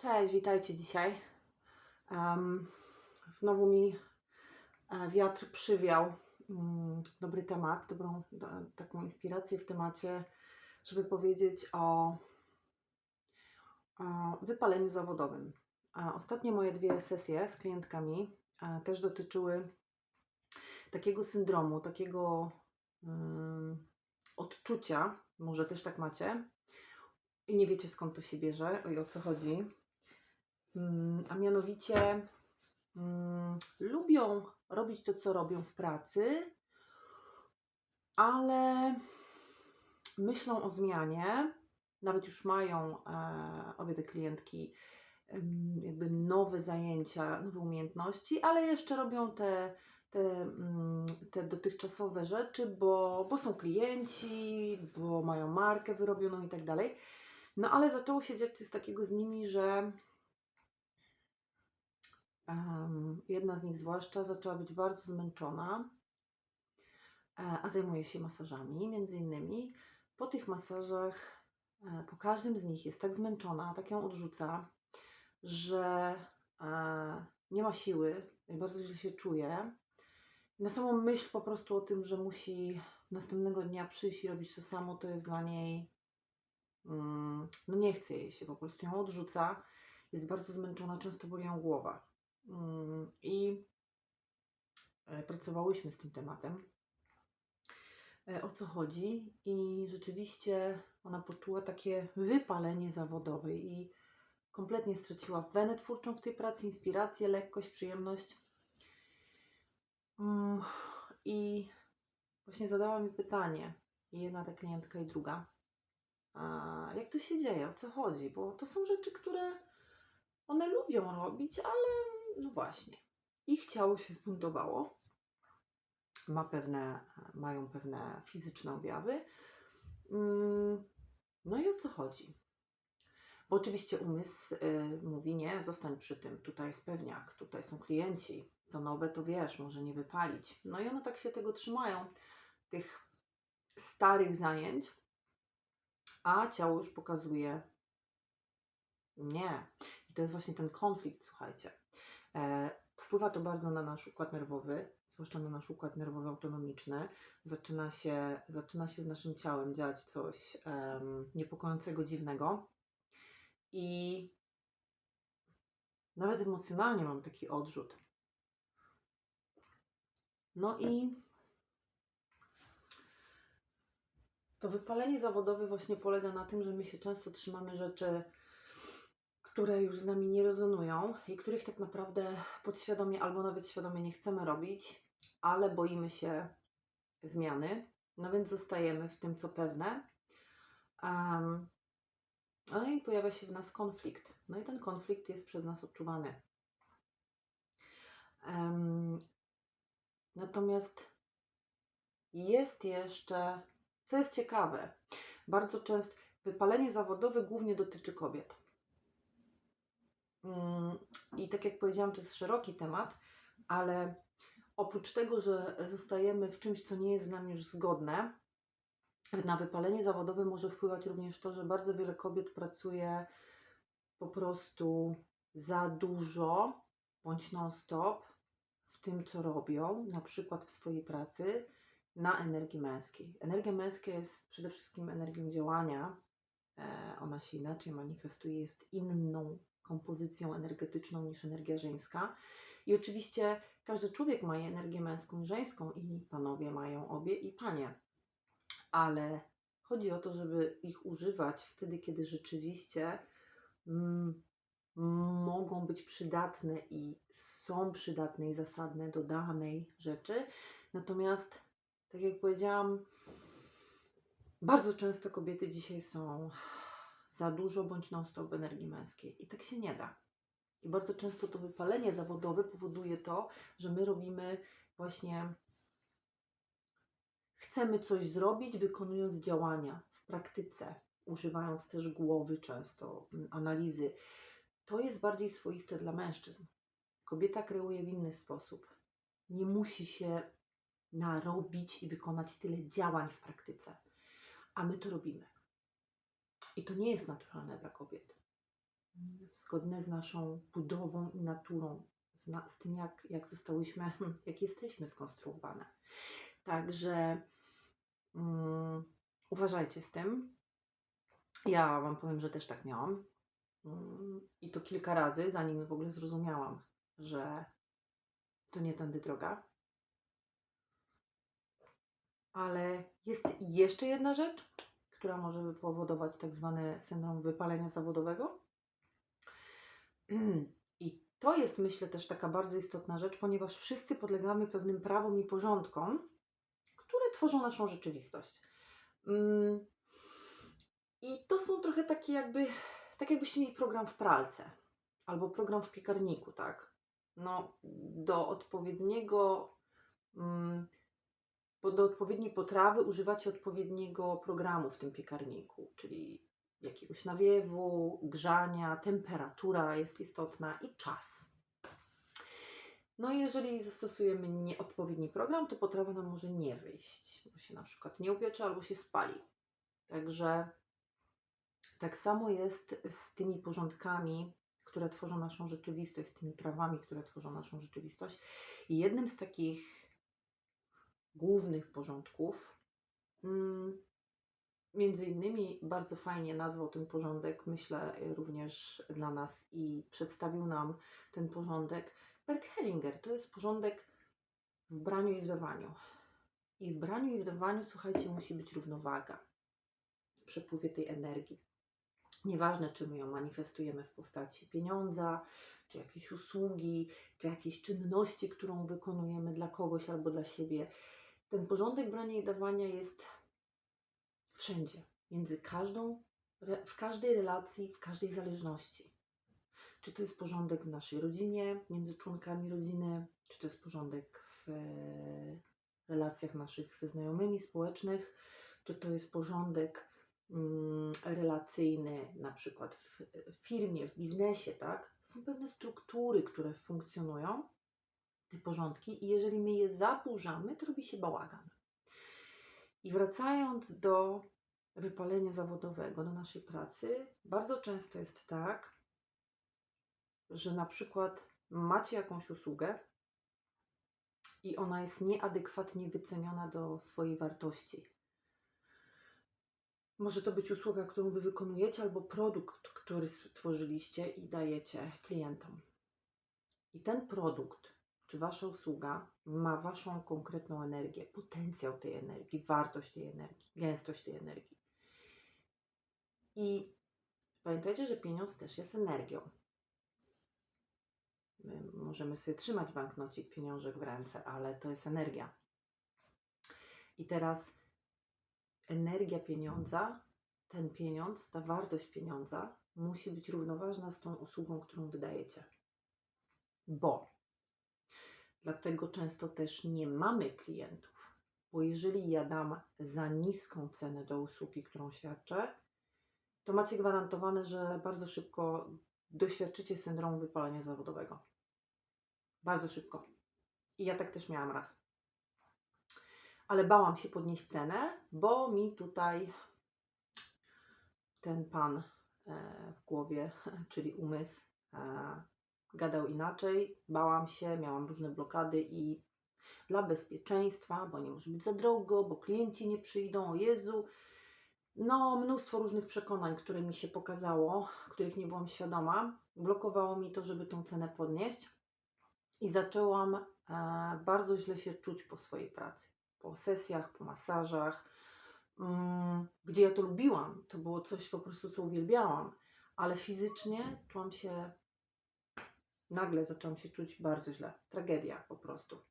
Cześć, witajcie dzisiaj. Em, znowu mi e, wiatr przywiał mm, dobry temat, dobrą do, taką inspirację w temacie, żeby powiedzieć o, o wypaleniu zawodowym. A ostatnie moje dwie sesje z klientkami e, też dotyczyły takiego syndromu, takiego mm, odczucia, może też tak macie, i nie wiecie skąd to się bierze i o co chodzi. Mm, A mianowicie mm, lubią robić to, co robią w pracy, ale myślą o zmianie. Nawet już mają e, obie te klientki jakby nowe zajęcia, nowe umiejętności, ale jeszcze robią te, te, mm, te dotychczasowe rzeczy, bo, bo są klienci, bo mają markę wyrobioną i tak dalej. No ale zaczęło się dziać coś takiego z nimi, że jedna z nich zwłaszcza zaczęła być bardzo zmęczona, e, a zajmuje się masażami między innymi. Po tych masażach, e, po każdym z nich jest tak zmęczona, tak ją odrzuca, że e, nie ma siły, bardzo źle się czuje. Na samą myśl po prostu o tym, że musi następnego dnia przyjść i robić to samo, to jest dla niej Mm, no nie chce jej się, po prostu ją odrzuca, jest bardzo zmęczona, często boli ją głowa. Mm, I e, pracowałyśmy z tym tematem, e, o co chodzi, i rzeczywiście ona poczuła takie wypalenie zawodowe i kompletnie straciła wenę twórczą w tej pracy, inspirację, lekkość, przyjemność. Mm, I właśnie zadała mi pytanie, jedna ta klientka, i druga jak to się dzieje, o co chodzi, bo to są rzeczy, które one lubią robić, ale no właśnie, ich ciało się zbuntowało, ma pewne, mają pewne fizyczne objawy. Mm, No i o co chodzi? Bo oczywiście umysł y, mówi nie, zostań przy tym, tutaj jest pewniak, tutaj są klienci, to nowe to wiesz, może nie wypalić. No i one tak się tego trzymają, tych starych zajęć, a ciało już pokazuje nie. I to jest właśnie ten konflikt, słuchajcie. E, wpływa to bardzo na nasz układ nerwowy, zwłaszcza na nasz układ nerwowy autonomiczny. Zaczyna się, zaczyna się z naszym ciałem dziać coś em, niepokojącego, dziwnego. I nawet emocjonalnie mam taki odrzut. No i To wypalenie zawodowe właśnie polega na tym, że my się często trzymamy rzeczy, które już z nami nie rezonują i których tak naprawdę podświadomie albo nawet świadomie nie chcemy robić, ale boimy się zmiany. No więc zostajemy w tym, co pewne. Um, no i pojawia się w nas konflikt. No i ten konflikt jest przez nas odczuwany. Um, natomiast jest jeszcze co jest ciekawe, bardzo często wypalenie zawodowe głównie dotyczy kobiet. Mm, I tak jak powiedziałam, to jest szeroki temat, ale oprócz tego, że zostajemy w czymś, co nie jest z nami już zgodne, na wypalenie zawodowe może wpływać również to, że bardzo wiele kobiet pracuje po prostu za dużo bądź non-stop w tym, co robią, na przykład w swojej pracy, na energii męskiej. Energia męska jest przede wszystkim energią działania. E, ona się inaczej manifestuje, jest inną kompozycją energetyczną niż energia żeńska. I oczywiście każdy człowiek ma energię męską i żeńską, i panowie mają obie, i panie. Ale chodzi o to, żeby ich używać wtedy, kiedy rzeczywiście mm, mogą być przydatne i są przydatne i zasadne do danej rzeczy. Natomiast tak jak powiedziałam, bardzo często kobiety dzisiaj są za dużo bądź non-stop energii męskiej i tak się nie da. I bardzo często to wypalenie zawodowe powoduje to, że my robimy właśnie, chcemy coś zrobić, wykonując działania w praktyce, używając też głowy często, analizy. To jest bardziej swoiste dla mężczyzn. Kobieta kreuje w inny sposób. Nie musi się narobić i wykonać tyle działań w praktyce, a my to robimy. I to nie jest naturalne dla kobiet. zgodne z naszą budową i naturą, z, na, z tym, jak, jak zostałyśmy, jak jesteśmy skonstruowane. Także mm, uważajcie z tym. Ja Wam powiem, że też tak miałam. Mm, I to kilka razy, zanim w ogóle zrozumiałam, że to nie tędy droga. Ale jest jeszcze jedna rzecz, która może powodować tak zwany syndrom wypalenia zawodowego. I to jest, myślę, też taka bardzo istotna rzecz, ponieważ wszyscy podlegamy pewnym prawom i porządkom, które tworzą naszą rzeczywistość. Mm, I to są trochę takie jakby, tak jakbyście mieli program w pralce albo program w piekarniku, tak? No, do odpowiedniego, mm, do odpowiedniej potrawy używacie odpowiedniego programu w tym piekarniku, czyli jakiegoś nawiewu, grzania, temperatura jest istotna i czas. No i jeżeli zastosujemy nieodpowiedni program, to potrawa nam może nie wyjść, bo się na przykład nie upiecze albo się spali. Także tak samo jest z tymi porządkami, które tworzą naszą rzeczywistość, z tymi prawami, które tworzą naszą rzeczywistość. I jednym z takich głównych porządków, mm, między innymi bardzo fajnie nazwał ten porządek, myślę również dla nas i przedstawił nam ten porządek Bert Hellinger. To jest porządek w braniu i w dawaniu. I w braniu i w dawaniu, słuchajcie, musi być równowaga w przepływie tej energii. Nieważne, czy my ją manifestujemy w postaci pieniądza, czy jakiejś usługi, czy jakiejś czynności, którą wykonujemy dla kogoś albo dla siebie. Ten porządek brania i dawania jest wszędzie, między każdą, w każdej relacji, w każdej zależności. Czy to jest porządek w naszej rodzinie, między członkami rodziny, czy to jest porządek w e, relacjach naszych ze znajomymi, społecznych, czy to jest porządek mm, relacyjny, na przykład w firmie, w biznesie, tak? Są pewne struktury, które funkcjonują, te porządki, i jeżeli my je zaburzamy, to robi się bałagan. I wracając do wypalenia zawodowego, do naszej pracy, bardzo często jest tak, że na przykład macie jakąś usługę i ona jest nieadekwatnie wyceniona do swojej wartości. Może to być usługa, którą Wy wykonujecie, albo produkt, który stworzyliście i dajecie klientom. I ten produkt, czy Wasza usługa ma Waszą konkretną energię, potencjał tej energii, wartość tej energii, gęstość tej energii. I pamiętajcie, że pieniądz też jest energią. My możemy sobie trzymać banknocik, pieniążek w ręce, ale to jest energia. I teraz energia pieniądza, ten pieniądz, ta wartość pieniądza musi być równoważna z tą usługą, którą wydajecie. Bo dlatego często też nie mamy klientów, bo jeżeli ja dam za niską cenę do usługi, którą świadczę, to macie gwarantowane, że bardzo szybko doświadczycie syndromu wypalenia zawodowego. Bardzo szybko. I ja tak też miałam raz. Ale bałam się podnieść cenę, bo mi tutaj ten pan e, w głowie, czyli umysł, e, gadał inaczej. Bałam się, miałam różne blokady i dla bezpieczeństwa, bo nie może być za drogo, bo klienci nie przyjdą, o Jezu. No, mnóstwo różnych przekonań, które mi się pokazało, których nie byłam świadoma, blokowało mi to, żeby tą cenę podnieść. I zaczęłam e, bardzo źle się czuć po swojej pracy. Po sesjach, po masażach, mm, gdzie ja to lubiłam. To było coś po prostu, co uwielbiałam. Ale fizycznie czułam się, nagle zaczęłam się czuć bardzo źle. Tragedia po prostu.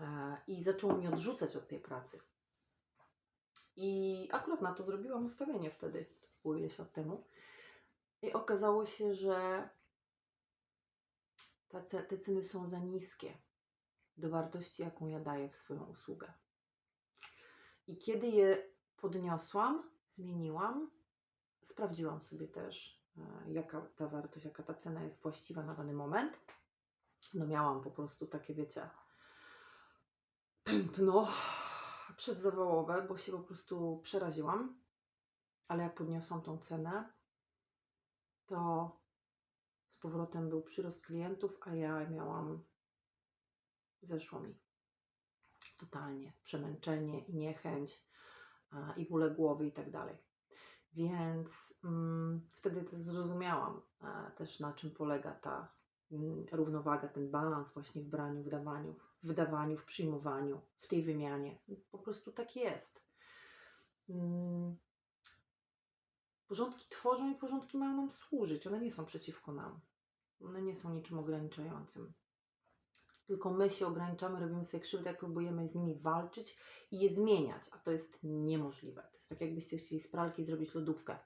E, I zaczęło mi odrzucać od tej pracy. I akurat na to zrobiłam ustawienie wtedy, było ileś lat temu. I okazało się, że te ceny są za niskie do wartości, jaką ja daję w swoją usługę. I kiedy je podniosłam, zmieniłam, sprawdziłam sobie też, jaka ta wartość, jaka ta cena jest właściwa na dany moment. No miałam po prostu takie, wiecie, tętno przedzawałowe, bo się po prostu przeraziłam. Ale jak podniosłam tą cenę, to z powrotem był przyrost klientów, a ja miałam, zeszło mi totalnie przemęczenie i niechęć i bóle głowy i tak dalej. Więc mm, wtedy też zrozumiałam e, też na czym polega ta mm, równowaga, ten balans właśnie w braniu, w dawaniu, w wydawaniu, w przyjmowaniu, w tej wymianie. Po prostu tak jest. Mm, Porządki tworzą i porządki mają nam służyć. One nie są przeciwko nam. One nie są niczym ograniczającym. Tylko my się ograniczamy, robimy sobie krzywdę, próbujemy z nimi walczyć i je zmieniać, a to jest niemożliwe. To jest tak, jakbyście chcieli z pralki zrobić lodówkę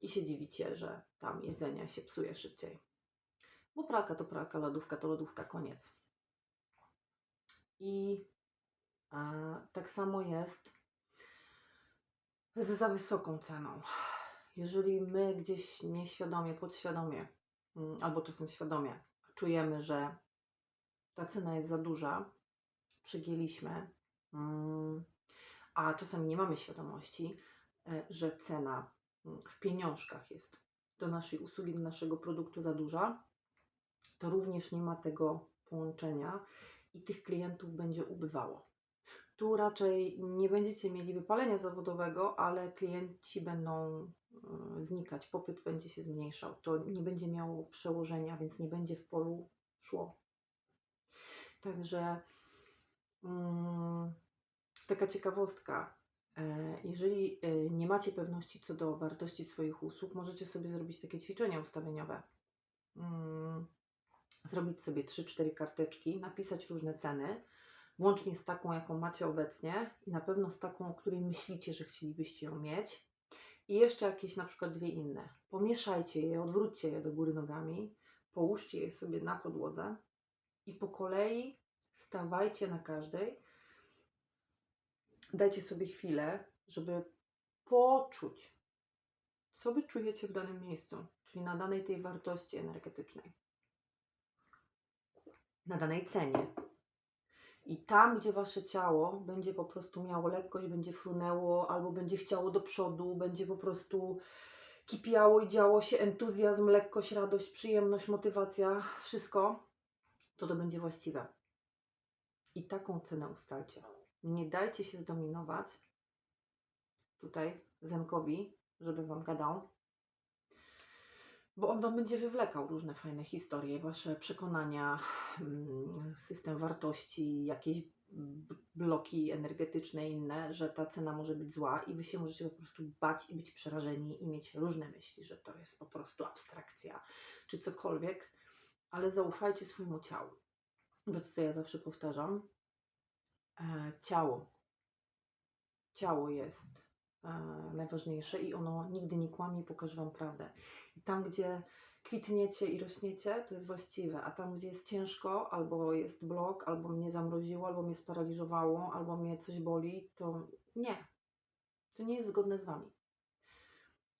i się dziwicie, że tam jedzenie się psuje szybciej. Bo pralka to pralka, lodówka to lodówka, koniec. I tak samo jest z za wysoką ceną. Jeżeli my gdzieś nieświadomie, podświadomie, mm, albo czasem świadomie czujemy, że ta cena jest za duża, przegięliśmy, mm, a czasami nie mamy świadomości, e, że cena mm, w pieniążkach jest do naszej usługi, do naszego produktu za duża, to również nie ma tego połączenia i tych klientów będzie ubywało. Tu raczej nie będziecie mieli wypalenia zawodowego, ale klienci będą y, znikać, popyt będzie się zmniejszał. To nie będzie miało przełożenia, więc nie będzie w polu szło. Także mm, taka ciekawostka. E, Jeżeli e, nie macie pewności co do wartości swoich usług, możecie sobie zrobić takie ćwiczenia ustawieniowe. Mm, Zrobić sobie 3-4 karteczki, napisać różne ceny, włącznie z taką, jaką macie obecnie i na pewno z taką, o której myślicie, że chcielibyście ją mieć. I jeszcze jakieś na przykład dwie inne. Pomieszajcie je, odwróćcie je do góry nogami, połóżcie je sobie na podłodze i po kolei stawajcie na każdej. Dajcie sobie chwilę, żeby poczuć, co wy czujecie w danym miejscu, czyli na danej tej wartości energetycznej, na danej cenie. I tam, gdzie wasze ciało będzie po prostu miało lekkość, będzie frunęło, albo będzie chciało do przodu, będzie po prostu kipiało i działo się entuzjazm, lekkość, radość, przyjemność, motywacja, wszystko, to to będzie właściwe. I taką cenę ustalcie. Nie dajcie się zdominować tutaj Zenkowi, żeby wam gadał, bo on wam będzie wywlekał różne fajne historie, wasze przekonania, mm, system wartości, jakieś bloki energetyczne inne, że ta cena może być zła i wy się możecie po prostu bać i być przerażeni i mieć różne myśli, że to jest po prostu abstrakcja czy cokolwiek, ale zaufajcie swojemu ciału. Bo to, co ja zawsze powtarzam, e, ciało. Ciało jest e, najważniejsze i ono nigdy nie kłamie i pokaże Wam prawdę. I tam, gdzie kwitniecie i rośniecie, to jest właściwe, a tam, gdzie jest ciężko, albo jest blok, albo mnie zamroziło, albo mnie sparaliżowało, albo mnie coś boli, to nie. To nie jest zgodne z Wami.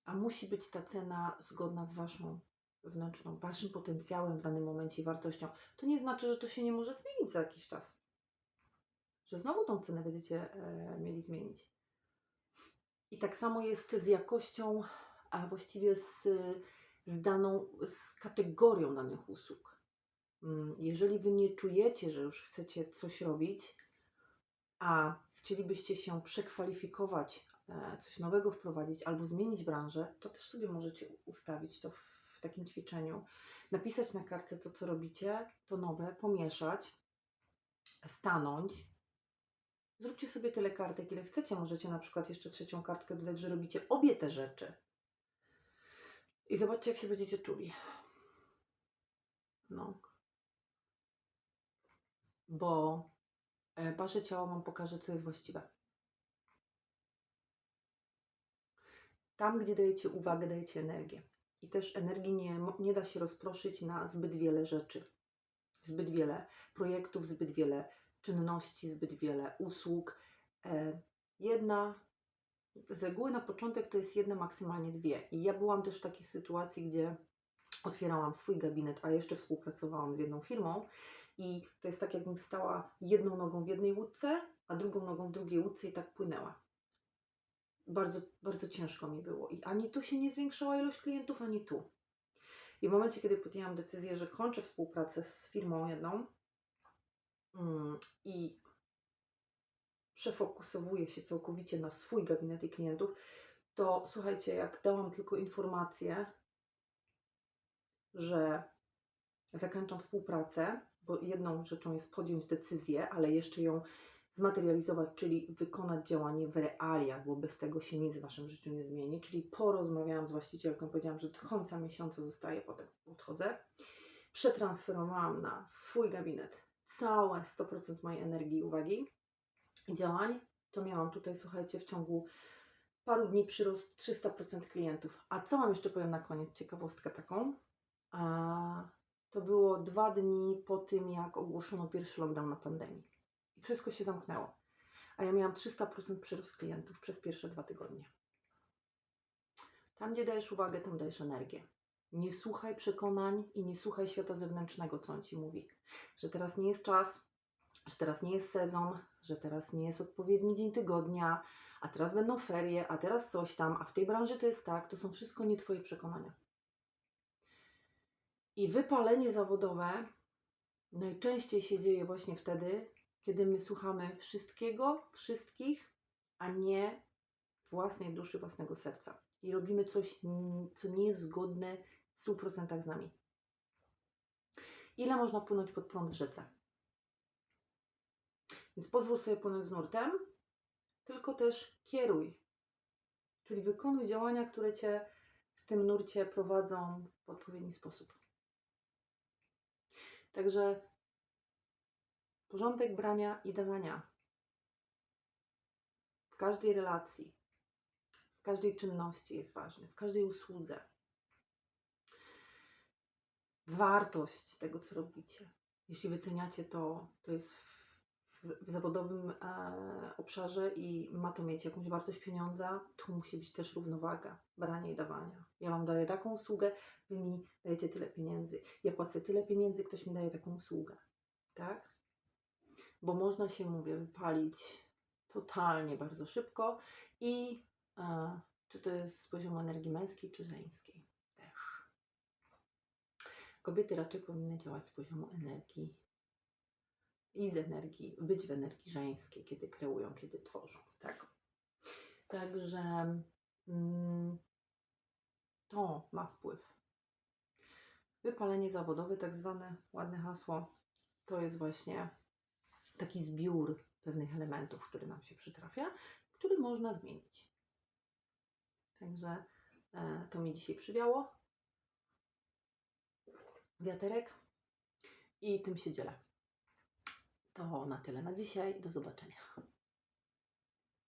A musi być ta cena zgodna z Waszą wewnętrzną, Waszym potencjałem w danym momencie i wartością. To nie znaczy, że to się nie może zmienić za jakiś czas. Że znowu tą cenę będziecie e, mieli zmienić. I tak samo jest z jakością, a właściwie z, z daną, z kategorią danych usług. Mm, Jeżeli Wy nie czujecie, że już chcecie coś robić, a chcielibyście się przekwalifikować, e, coś nowego wprowadzić albo zmienić branżę, to też sobie możecie ustawić to w, w takim ćwiczeniu. Napisać na kartce to, co robicie, to nowe, pomieszać, stanąć. Zróbcie sobie tyle kartek, ile chcecie. Możecie na przykład jeszcze trzecią kartkę dodać, że robicie obie te rzeczy. I zobaczcie, jak się będziecie czuli. No. Bo e, wasze ciało Wam pokaże, co jest właściwe. Tam, gdzie dajecie uwagę, dajecie energię. I też energii nie, nie da się rozproszyć na zbyt wiele rzeczy. Zbyt wiele projektów, zbyt wiele czynności, zbyt wiele usług. E, Jedna, z reguły na początek to jest jedna, maksymalnie dwie. I ja byłam też w takiej sytuacji, gdzie otwierałam swój gabinet, a jeszcze współpracowałam z jedną firmą. I to jest tak, jakbym stała jedną nogą w jednej łódce, a drugą nogą w drugiej łódce i tak płynęła. Bardzo, bardzo ciężko mi było. I ani tu się nie zwiększała ilość klientów, ani tu. I w momencie, kiedy podjęłam decyzję, że kończę współpracę z firmą jedną mm, i przefokusowuję się całkowicie na swój gabinet i klientów, to słuchajcie, jak dałam tylko informację, że zakończam współpracę, bo jedną rzeczą jest podjąć decyzję, ale jeszcze ją zmaterializować, czyli wykonać działanie w realiach, bo bez tego się nic w Waszym życiu nie zmieni. Czyli porozmawiałam z właścicielką, powiedziałam, że do końca miesiąca zostaje, potem odchodzę. Przetransferowałam na swój gabinet całe 100% mojej energii uwagi i działań. To miałam tutaj, słuchajcie, w ciągu paru dni przyrost 300% klientów. A co Wam jeszcze powiem na koniec? Ciekawostkę taką. A, to było dwa dni po tym, jak ogłoszono pierwszy lockdown na pandemii. I wszystko się zamknęło. A ja miałam 300% przyrost klientów przez pierwsze dwa tygodnie. Tam, gdzie dajesz uwagę, tam dajesz energię. Nie słuchaj przekonań i nie słuchaj świata zewnętrznego, co on ci mówi. Że teraz nie jest czas, że teraz nie jest sezon, że teraz nie jest odpowiedni dzień tygodnia, a teraz będą ferie, a teraz coś tam, a w tej branży to jest tak. To są wszystko nie Twoje przekonania. I wypalenie zawodowe najczęściej się dzieje właśnie wtedy, kiedy my słuchamy wszystkiego, wszystkich, a nie własnej duszy, własnego serca. I robimy coś, co nie jest zgodne w 100% z nami. Ile można płynąć pod prąd w rzece? Więc pozwól sobie płynąć z nurtem, tylko też kieruj. Czyli wykonuj działania, które cię w tym nurcie prowadzą w odpowiedni sposób. Także porządek brania i dawania w każdej relacji, w każdej czynności jest ważny, w każdej usłudze. Wartość tego, co robicie. Jeśli wyceniacie to, to jest w, w zawodowym e, obszarze i ma to mieć jakąś wartość pieniądza, tu musi być też równowaga brania i dawania. Ja Wam daję taką usługę, Wy mi dajecie tyle pieniędzy. Ja płacę tyle pieniędzy, ktoś mi daje taką usługę. Tak? Bo można się, mówię, wypalić totalnie bardzo szybko i e, czy to jest z poziomu energii męskiej czy żeńskiej też. Kobiety raczej powinny działać z poziomu energii i z energii, być w energii żeńskiej, kiedy kreują, kiedy tworzą, tak? Także mm, to ma wpływ. Wypalenie zawodowe, tak zwane ładne hasło, to jest właśnie taki zbiór pewnych elementów, który nam się przytrafia, który można zmienić. Także e, to mi dzisiaj przywiało. Wiaterek. I tym się dzielę. To na tyle na dzisiaj. Do zobaczenia.